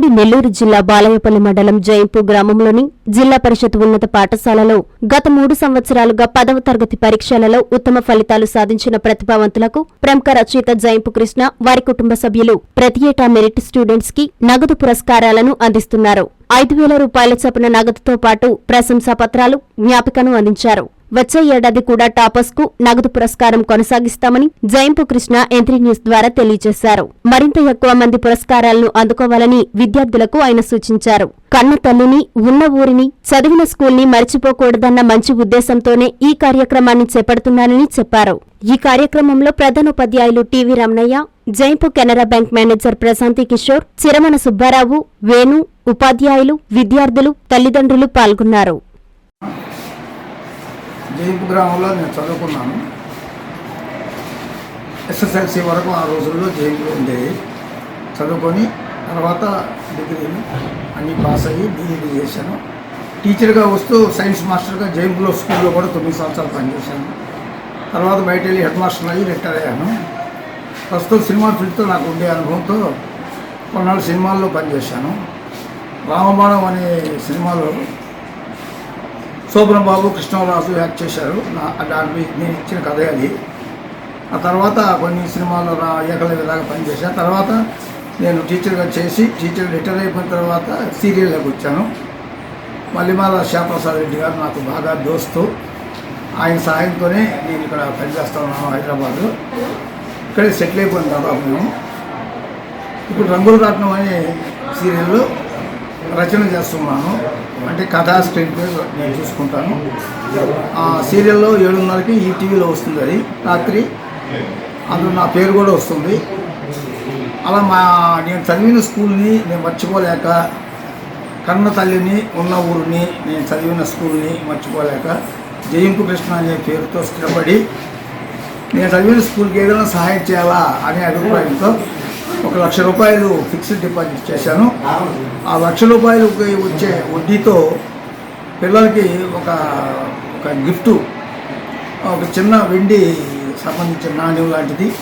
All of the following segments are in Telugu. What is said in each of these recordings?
ఈనాడు నెల్లూరు జిల్లా బాలయపల్లి మండలం జయంపు గ్రామంలోని జిల్లా పరిషత్ ఉన్నత పాఠశాలలో గత మూడు సంవత్సరాలుగా పదవ తరగతి పరీక్షలలో ఉత్తమ ఫలితాలు సాధించిన ప్రతిభావంతులకు ప్రముఖ రచయిత జయంపు కృష్ణ వారి కుటుంబ సభ్యులు ప్రతి ఏటా మెరిట్ స్టూడెంట్స్కి నగదు పురస్కారాలను అందిస్తున్నారు. ఐదు వేల రూపాయల చొప్పున నగదుతో పాటు ప్రశంసా పత్రాలు జ్ఞాపికను అందించారు. వచ్చే ఏడాది కూడా టాపర్స్కు నగదు పురస్కారం కొనసాగిస్తామని జయంపు కృష్ణ ఎంత్రీ న్యూస్ ద్వారా తెలియజేశారు. మరింత ఎక్కువ మంది పురస్కారాలను అందుకోవాలని విద్యార్థులకు ఆయన సూచించారు. కన్న తల్లిని ఉన్న ఊరిని చదివిన స్కూల్ని మర్చిపోకూడదన్న మంచి ఉద్దేశంతోనే ఈ కార్యక్రమాన్ని చేపడుతున్నానని చెప్పారు. ఈ కార్యక్రమంలో ప్రధానోపాధ్యాయులు T V Ramanayya Jaimpu Canara bank manager Prashanti Kishore Chiramana Subbarao Venu ఉపాధ్యాయులు విద్యార్థులు తల్లిదండ్రులు పాల్గొన్నారు. జైపు గ్రామంలో నేను చదువుకున్నాను. ఎస్ఎస్ఎల్సి వరకు ఆ రోజుల్లో జైపులో ఉండేది. చదువుకొని తర్వాత డిగ్రీని అన్నీ పాస్ అయ్యి బీఈడీ చేశాను. టీచర్గా వస్తూ సైన్స్ మాస్టర్గా జైపులో స్కూల్లో కూడా తొమ్మిది సంవత్సరాలు పనిచేశాను. తర్వాత బయట వెళ్ళి హెడ్ మాస్టర్ అయ్యి రిటైర్ అయ్యాను. ప్రస్తుతం సినిమా ఫీల్డ్తో నాకు ఉండే అనుభవంతో కొన్నాళ్ళు సినిమాల్లో పనిచేశాను. రామబాణం అనే సినిమాలో శోభన బాబు కృష్ణరాజు యాక్ట్ చేశారు. నా దానికి నేను ఇచ్చిన కథ అది. ఆ తర్వాత కొన్ని సినిమాల్లో రా ఏకలవ్యలాగా పనిచేశాను తర్వాత నేను టీచర్గా చేసి టీచర్ రిటైర్ అయిపోయిన తర్వాత సీరియల్లోకి వచ్చాను. మల్లిమాల శ్యాప్రసాద్ రెడ్డి గారు నాకు బాగా దోస్తు. ఆయన సహాయంతోనే నేను ఇక్కడ పనిచేస్తా ఉన్నాను హైదరాబాద్. ఇక్కడే సెటిల్ అయిపోయిన దాదాపు మేము ఇప్పుడు రంగుల రాట్నం అనే సీరియల్లో రచన చేస్తున్నాను. అంటే కథా స్క్రీన్ ప్లే నేను చూసుకుంటాను. ఆ సీరియల్లో ఏడున్నరకి ఈ టీవీలో వస్తుంది అది. రాత్రి అందులో నా పేరు కూడా వస్తుంది. అలా మా నేను చదివిన స్కూల్ని నేను మర్చిపోలేక కన్న తల్లిని ఉన్న ఊరిని నేను చదివిన స్కూల్ని మర్చిపోలేక జయంపు కృష్ణ అనే పేరుతో స్థిరపడి నేను చదివిన స్కూల్కి ఏదైనా సహాయం చేయాలా అనే అభిప్రాయంతో ఒక లక్ష రూపాయలు ఫిక్స్డ్ డిపాజిట్ చేశాను. ఆ లక్ష రూపాయలు వచ్చే వడ్డీతో పిల్లలకి ఒక ఒక గిఫ్ట్ ఒక చిన్న వెండి సంబంధించిన నాణ్యం లాంటిది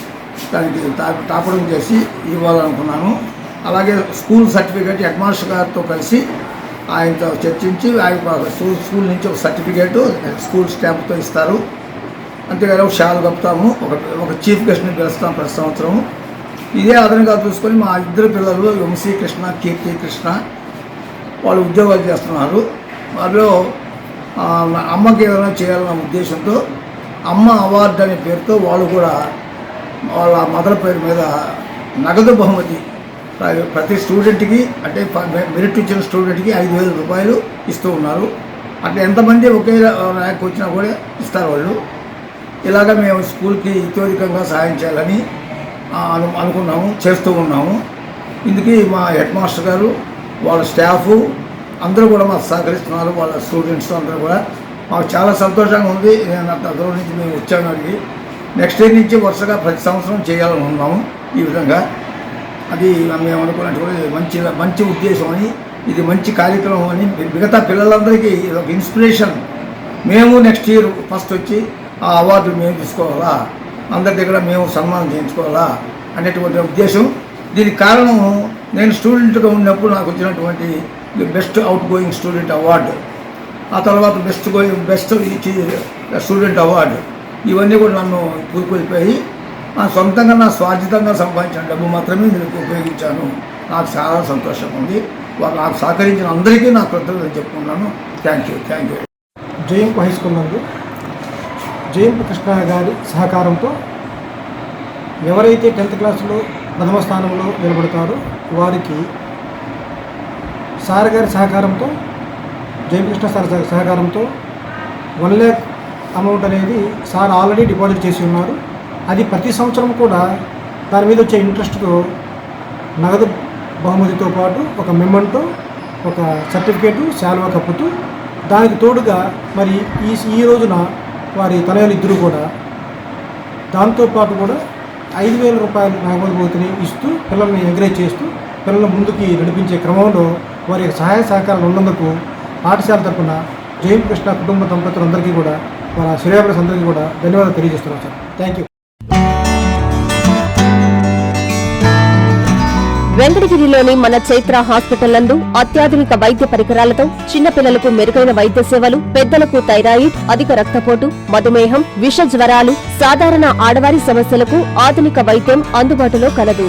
దానికి తా- తాపడం చేసి ఇవ్వాలనుకున్నాను. అలాగే స్కూల్ సర్టిఫికేట్ హెడ్ మాస్టర్ గారితో కలిసి ఆయనతో చర్చించి ఆయన స్కూల్ స్కూల్ నుంచి ఒక సర్టిఫికేటు స్కూల్ స్టాంప్తో ఇస్తారు. అంతేగాని ఒక షాల్ కప్పుతాము. ఒక ఒక చీఫ్ గెస్ట్ని పిలుస్తాం ప్రతి సంవత్సరం ఇదే అదనంగా చూసుకొని మా ఇద్దరు పిల్లలు వంశీ కృష్ణ కీర్తి కృష్ణ వాళ్ళు ఉద్యోగాలు చేస్తున్నారు. వాళ్ళు అమ్మకి ఏదైనా చేయాలన్న ఉద్దేశంతో అమ్మ అవార్డు అనే పేరుతో వాళ్ళు కూడా వాళ్ళ మదర్ పేరు మీద నగదు బహుమతి ప్రతి స్టూడెంట్కి అంటే మెరిట్ ఇచ్చిన స్టూడెంట్కి ఐదు వేల రూపాయలు ఇస్తూ ఉన్నారు. అంటే ఎంతమంది ఒకే ర్యాంక్ వచ్చినా కూడా ఇస్తారు వాళ్ళు. ఇలాగ మేము స్కూల్కి ఇత్యోధికంగా సహాయం చేయాలని అనుకున్నాము చేస్తూ ఉన్నాము. ఇందుకు మా హెడ్ మాస్టర్ గారు వాళ్ళ స్టాఫ్ అందరూ కూడా మాకు సహకరిస్తున్నారు వాళ్ళ స్టూడెంట్స్ అందరూ కూడా. మాకు చాలా సంతోషంగా ఉంది. నేను అంత దూరం నుంచి మేము వచ్చాను అడిగి నెక్స్ట్ ఇయర్ నుంచి వరుసగా ప్రతి సంవత్సరం చేయాలని ఉన్నాము ఈ విధంగా. అది మేము అనుకున్నట్టు కూడా మంచి మంచి ఉద్దేశం అని ఇది మంచి కార్యక్రమం అని మిగతా పిల్లలందరికీ ఇది ఒక ఇన్స్పిరేషన్. మేము నెక్స్ట్ ఇయర్ ఫస్ట్ వచ్చి ఆ అవార్డు మేము తీసుకోవాలా? అందరి దగ్గర మేము సన్మానం చేయించుకోవాలా అనేటువంటి ఉద్దేశం. దీనికి కారణం నేను స్టూడెంట్గా ఉన్నప్పుడు నాకు వచ్చినటువంటి best out going student award. ఆ తర్వాత best going best student award. ఇవన్నీ కూడా నన్ను కూలిపోయి నా సొంతంగా నా స్వార్జితంగా సంపాదించిన డబ్బు మాత్రమే నేను ఉపయోగించాను. నాకు చాలా సంతోషం ఉంది. వాళ్ళు నాకు సహకరించిన అందరికీ నా కృతజ్ఞతలు చెప్పుకున్నాను thank you thank you Jayampu high school నందు. జయంత్ కృష్ణ గారి సహకారంతో ఎవరైతే టెన్త్ క్లాస్లో ప్రథమ స్థానంలో నిలబడతారో వారికి సార్ గారి సహకారంతో జయకృష్ణ సార్ సహ- సహకారంతో వన్ ల్యాక్ అమౌంట్ అనేది సార్ ఆల్రెడీ డిపాజిట్ చేసి ఉన్నారు. అది ప్రతి సంవత్సరం కూడా దాని మీద వచ్చే ఇంట్రెస్ట్తో నగదు బహుమతితో పాటు ఒక మెమెంటో ఒక సర్టిఫికేటు శాలువా కప్పుతూ దానికి తోడుగా మరి ఈ ఈ రోజున వారి తనయులు ఇద్దరు కూడా. దాంతోపాటు కూడా ఐదు వేల రూపాయలు నగదుబోతుని ఇస్తూ పిల్లల్ని ఎంకరేజ్ చేస్తూ పిల్లల్ని ముందుకి నడిపించే క్రమంలో వారి సహాయ సహకారాలు ఉన్నందుకు పాఠశాల తరఫున జయం కృష్ణ కుటుంబ దంపతులందరికీ కూడా వారి శ్రేయాభిలాష్ అందరికీ కూడా ధన్యవాదాలు తెలియజేస్తున్నాం సార్. థ్యాంక్ యూ వెంకటగిరిలోని మన చైత్ర హాస్పిటల్ నందు అత్యాధునిక వైద్య పరికరాలతో చిన్నపిల్లలకు మెరుగైన వైద్య సేవలు పెద్దలకు థైరాయిడ్ అధిక రక్తపోటు మధుమేహం విష జ్వరాలు సాధారణ ఆడవారి సమస్యలకు ఆధునిక వైద్యం అందుబాటులో కలదు.